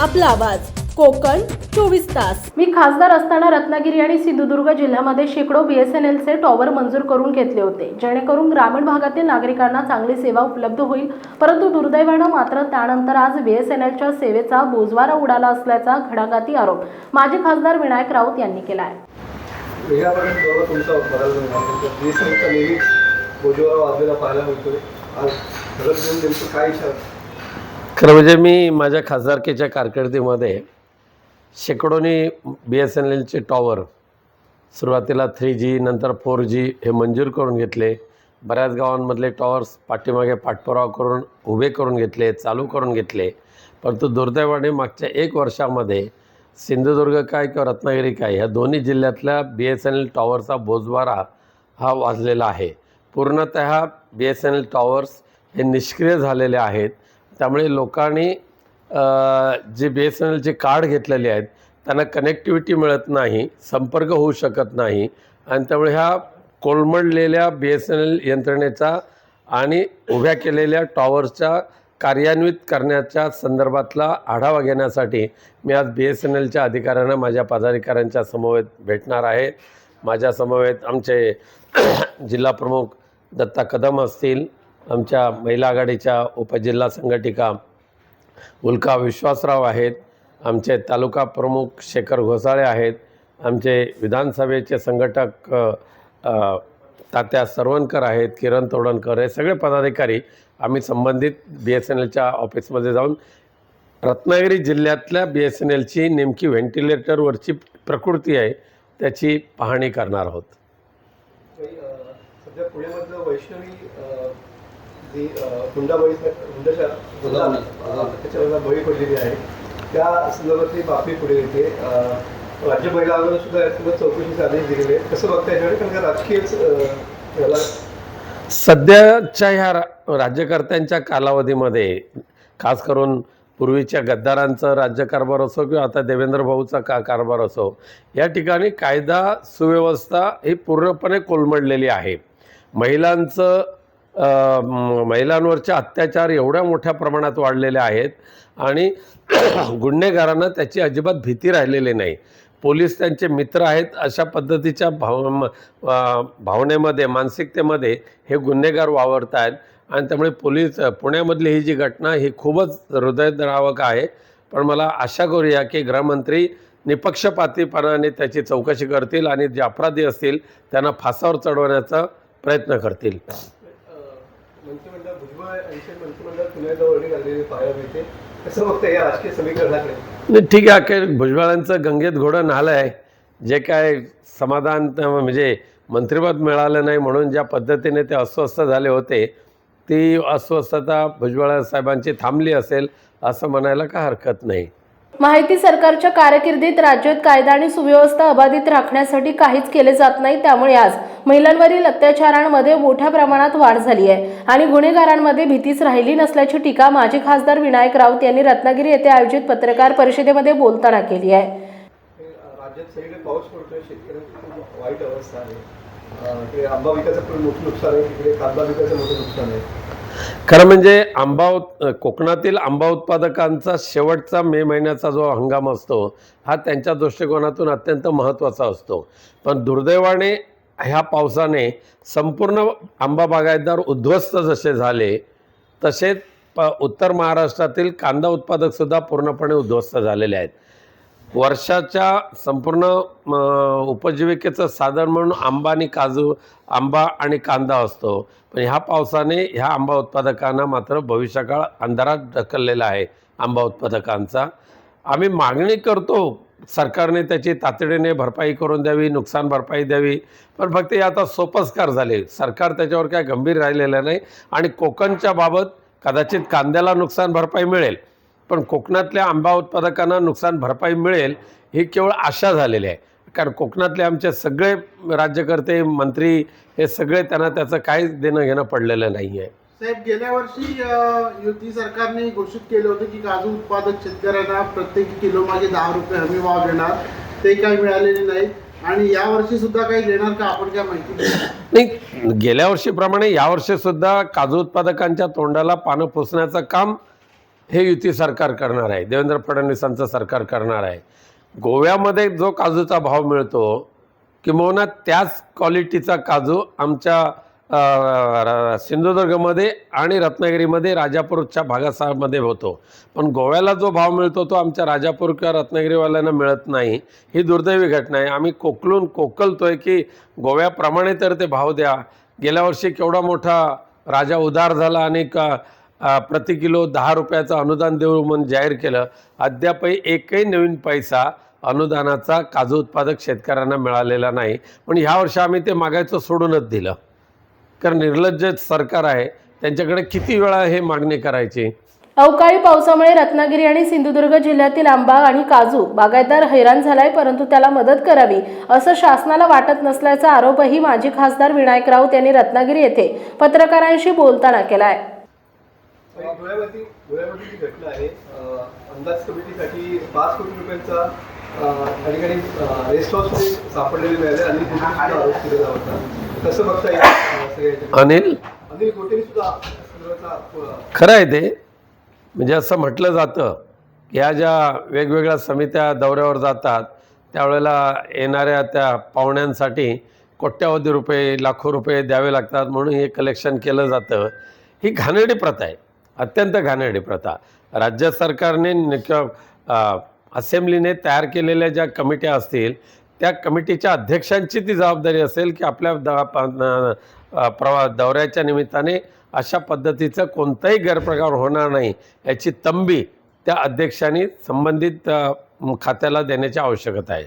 आपला आवाज. कोकण चोवीस तास. मी खासदार असताना रत्नागिरी आणि सिंधुदुर्ग जिल्ह्यामध्ये शेकडो बी एस एन एलचे टॉवर मंजूर करून घेतले होते. जेणेकरून ग्रामीण भागातील नागरिकांना चांगली सेवा उपलब्ध होईल. परंतु दुर्दैवानं मात्र त्यानंतर आज बी एस एन एलच्या सेवेचा बोजवारा उडाला असल्याचा घडाघाती आरोप माजी खासदार विनायक राऊत यांनी केला आहे खरं म्हणजे मी माझ्या खासदारकीच्या कारकिर्दीमध्ये शेकडोनी बी एस एन एलचे टॉवर सुरुवातीला थ्री जी नंतर फोर जी हे मंजूर करून घेतले. बऱ्याच गावांमधले टॉवर्स पाठीमागे पाठपुरावा करून उभे करून घेतले चालू करून घेतले. परंतु दुर्दैवाने मागच्या एक वर्षामध्ये सिंधुदुर्ग काय किंवा रत्नागिरी काय ह्या दोन्ही जिल्ह्यातल्या बी एस एन एल टॉवरचा बोजवारा हा वाजलेला आहे. पूर्णतः B S N L towers हे निष्क्रिय झालेले आहेत. त्यामुळे लोकांनी जे बी एस एन एलचे कार्ड घेतलेले आहेत त्यांना कनेक्टिव्हिटी मिळत नाही संपर्क होऊ शकत नाही. आणि त्यामुळे ह्या कोलमडलेल्या बी एस एन एल यंत्रणेचा आणि उभ्या केलेल्या टॉवर्सच्या कार्यान्वित करण्याच्या संदर्भातला आढावा घेण्यासाठी मी आज बी एस एन एलच्या अधिकाऱ्यांना माझ्या पदाधिकाऱ्यांच्या समवेत भेटणार आहे. माझ्या समवेत आमचे जिल्हाप्रमुख दत्ता कदम असतील आमच्या महिला आघाडीच्या उपजिल्हा संघटिका उल्का विश्वासराव आहेत. आमचे तालुका प्रमुख शेखर घोसाळे आहेत. आमचे विधानसभेचे संघटक तात्या सरवणकर आहेत किरण तोडणकर हे सगळे पदाधिकारी आम्ही संबंधित बी एस एन एलच्या ऑफिसमध्ये जाऊन रत्नागिरी जिल्ह्यातल्या बी एस एन एलची नेमकी व्हेंटिलेटरवरची प्रकृती आहे त्याची पाहणी करणार आहोत. सध्या पुण्यामधलं वैष्णवी जी हुंडाबळी हुंडाच्या बळी पडलेली आहे. त्या संदर्भातली बातमी पुढे येते. राज्य महिला आयोगानं सुद्धा यासंदर्भात चौकशीचे आदेश दिलेले आहेत. कसं बघता याच्याकडे? कारण का राजकीयच सध्याच्या ह्या रा राज्यकर्त्यांच्या कालावधीमध्ये खास करून पूर्वीच्या गद्दारांचं राज्यकारभार असो किंवा आता देवेंद्र भाऊचा का कारभार असो या ठिकाणी कायदा सुव्यवस्था ही पूर्णपणे कोलमडलेली आहे. महिलांचं महिलांवरचे अत्याचार एवढ्या मोठ्या प्रमाणात वाढलेले आहेत आणि गुन्हेगारांना त्याची अजिबात भीती राहिलेली नाही. पोलीस त्यांचे मित्र आहेत अशा पद्धतीच्या भाव म- भावनेमध्ये मानसिकतेमध्ये हे गुन्हेगार वावरत आहेत आणि त्यामुळे पोलीस पुण्यामधली ही जी घटना ही खूपच हृदयद्रावक आहे. पण मला आशा करूया की गृहमंत्री निपक्षपातीपणाने त्याची चौकशी करतील आणि जे अपराधी असतील त्यांना फासावर चढवण्याचा प्रयत्न करतील. मंत्रिमंडळ भुजबळ यांचे मंत्रिमंडळ पुण्याजवळ वर्णी घाललेली पाहायला मिळते कसं बघता या राजकीय समीकरणाकडे? नाही ठीक आहे अखेर भुजबळांचं गंगेत घोडं नालं आहे. जे काय समाधान म्हणजे मंत्रिपद मिळालं नाही म्हणून ज्या पद्धतीने ते अस्वस्थ झाले होते ती अस्वस्थता भुजबळ साहेबांची थांबली असेल असं म्हणायला का हरकत नाही. माहिती सरकारच्या कारकिर्दीत राज्यात कायदा आणि सुव्यवस्था अबाधित राखण्यासाठी काहीच केले जात नाही त्यामुळे आज महिलांवरील अत्याचारांमध्ये मोठ्या प्रमाणात वाढ झाली आहे. आणि गुन्हेगारांमध्ये भीतीच राहिली नसल्याची टीका माजी खासदार विनायक राऊत यांनी रत्नागिरी येथे आयोजित पत्रकार परिषदेमध्ये बोलताना केली आहे. वाईट अवस्था आहे. मोठं नुकसान आहे. खरं म्हणजे आंबा कोकणातील आंबा उत्पादकांचा शेवटचा मे महिन्याचा जो हंगाम असतो हा त्यांच्या दृष्टिकोनातून अत्यंत महत्त्वाचा असतो. पण दुर्दैवाने ह्या पावसाने संपूर्ण आंबा बागायतदार उद्ध्वस्त जसे झाले तसेच प उत्तर महाराष्ट्रातील कांदा उत्पादकसुद्धा पूर्णपणे उद्ध्वस्त झालेले आहेत. वर्षाच्या संपूर्ण म, उपजीविकेचं साधन म्हणून आंबा आणि काजू आंबा आणि कांदा असतो. पण ह्या पावसाने ह्या आंबा उत्पादकांना मात्र भविष्यकाळ अंधारात ढकललेला आहे आंबा उत्पादकांचा. आम्ही मागणी करतो सरकारने त्याची तातडीने भरपाई करून द्यावी नुकसान भरपाई द्यावी. पण फक्त हे आता सोपस्कार झाले. सरकार त्याच्यावर काय गंभीर राहिलेलं नाही. आणि कोकणच्या बाबत कदाचित कांद्याला नुकसान भरपाई मिळेल. पण कोकणातल्या आंबा उत्पादकांना नुकसान भरपाई मिळेल ही केवळ आशा झालेली आहे. कारण कोकणातले आमचे सगळे राज्यकर्ते मंत्री हे सगळे त्यांना त्याचं काहीच देणं घेणं पडलेलं नाही आहे साहेब गेल्या वर्षी युती सरकारने घोषित केले होते की काजू उत्पादक शेतकऱ्यांना प्रत्येक किलो मागे दहा रुपये हमी भाव देणार. ते काही मिळालेले नाही. आणि या वर्षी सुद्धा काही देणार का? आपण काय माहिती? नाही. गेल्या वर्षीप्रमाणे यावर्षीसुद्धा काजू उत्पादकांच्या तोंडाला पानं पुसण्याचं काम हे युती सरकार करणार आहे. देवेंद्र फडणवीसांचं सरकार करणार आहे. गोव्यामध्ये जो काजूचा भाव मिळतो किंबहुना त्याच क्वालिटीचा काजू आमच्या र- सिंधुदुर्गमध्ये आणि रत्नागिरीमध्ये राजापूरच्या भागासामध्ये होतो. पण गोव्याला जो भाव मिळतो तो आमच्या राजापूर किंवा रत्नागिरीवाल्यांना मिळत नाही. ही दुर्दैवी घटना आहे. आम्ही कोकलून कोकलतोय की गोव्याप्रमाणे तर ते भाव द्या. गेल्या वर्षी केवढा मोठा राजा उदार झाला आणि का प्रति किलो दहा रुपयाचं अनुदान देऊ म्हणून जाहीर केलं. अद्यापही एकही नवीन पैसा अनुदानाचा काजू उत्पादक शेतकऱ्यांना मिळालेला नाही. पण ह्या वर्षी आम्ही ते मागायचं सोडूनच दिलं. कारण निर्लज्ज सरकार आहे. त्यांच्याकडे किती वेळा हे मागणी करायची? अवकाळी पावसामुळे रत्नागिरी आणि सिंधुदुर्ग जिल्ह्यातील आंबा आणि काजू बागायतदार हैराण झालाय परंतु त्याला मदत करावी असं शासनाला वाटत नसल्याचा आरोपही माजी खासदार विनायक राऊत यांनी रत्नागिरी येथे पत्रकारांशी बोलताना केलाय. जी घटना आहे अंदाज कमिटीसाठी पाच कोटी रुपयांचा त्या ठिकाणी रेस्ट हाऊसमध्ये सापडलेले मिळाले सुद्धा आरोप केलेला होता. कसं बघता येईल अनिल? अनिल गोटेने सुद्धा खरं आहे ते. म्हणजे असं म्हटलं जातं की ह्या ज्या वेगवेगळ्या समित्या दौऱ्यावर जातात त्यावेळेला येणाऱ्या त्या पाहुण्यांसाठी कोट्यावधी रुपये लाखो रुपये द्यावे लागतात म्हणून हे कलेक्शन केलं जातं. ही घाणेरडी प्रथा आहे. अत्यंत घाणेरडी प्रथा. राज्य सरकारने किंवा असेंब्लीने तयार केलेल्या ज्या कमिट्या असतील त्या कमिटीच्या अध्यक्षांची ती जबाबदारी असेल की आपल्या द प्रवा दौऱ्याच्या निमित्ताने अशा पद्धतीचं कोणताही गैरप्रकार होणार नाही याची तंबी त्या अध्यक्षांनी संबंधित खात्याला देण्याची आवश्यकता आहे.